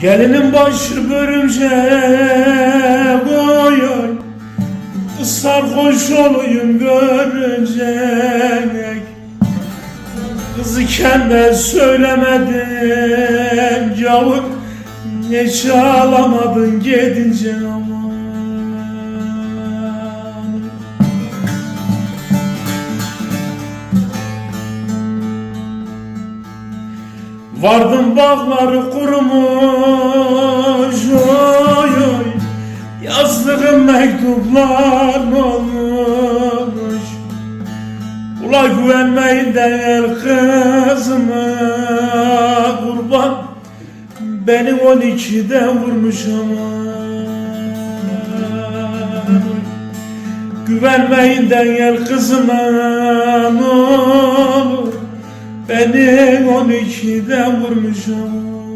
Gelinin başı börümce oy oy Sarhoş olayım görecek Kız iken de söylemedin Yavur Ne çağlamadın gidince aman Vardım bağları kurumuş oy oy. Yazdığım mektuplar olmuş. Ula güvenmeyin değer kızıma kurban. Beni on ikide vurmuş ama. Güvenmeyin değer kızıma ne olur Beni on ikide vurmuş ama